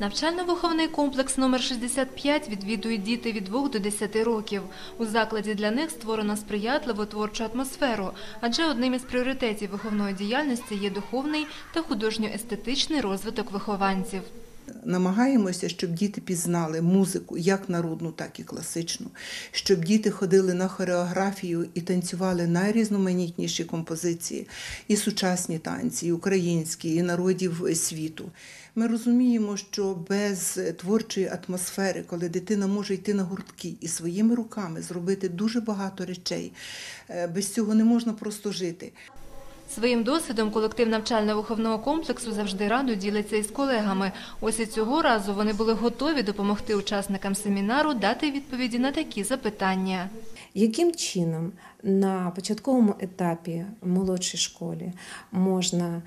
Навчально-виховний комплекс номер 65 відвідують діти від 2 до 10 років. У закладі для них створено сприятливу творчу атмосферу, адже одним із пріоритетів виховної діяльності є духовний та художньо-естетичний розвиток вихованців. Намагаємося, щоб діти пізнали музику, як народну, так і класичну, щоб діти ходили на хореографію і танцювали найрізноманітніші композиції, і сучасні танці, і українські, і народів світу. Ми розуміємо, що без творчої атмосфери, коли дитина може йти на гуртки і своїми руками зробити дуже багато речей, е, без цього не можна просто жити. Своїм досвідом колектив навчально-виховного комплексу завжди радо ділиться із колегами. Ось і цього разу вони були готові допомогти учасникам семінару дати відповіді на такі запитання. Яким чином на початковому етапі молодшій школі можна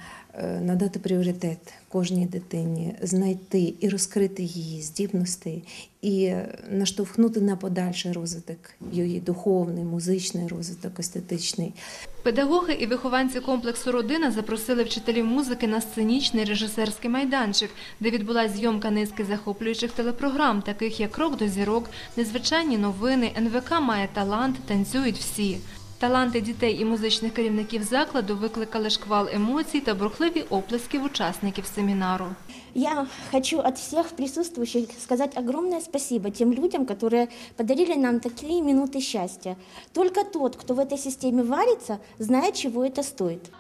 надати пріоритет кожній дитині, знайти і розкрити її здібності і наштовхнути на подальший розвиток її духовний, музичний розвиток, естетичний. Педагоги і вихованці комплексу «Родина» запросили вчителів музики на сценічний режисерський майданчик, де відбулася зйомка низки захоплюючих телепрограм, таких як «Крок до зірок», «Незвичайні новини», «НВК має талант», «Танцюють всі». Таланти дітей і музичних керівників закладу викликали шквал емоцій та бурхливі оплесків учасників семінару. Я хочу от всех присутствующих сказать огромное спасибо тем людям, которые подарили нам такие минуты счастья. Только тот, кто в этой системе варится, знает, чего это стоит.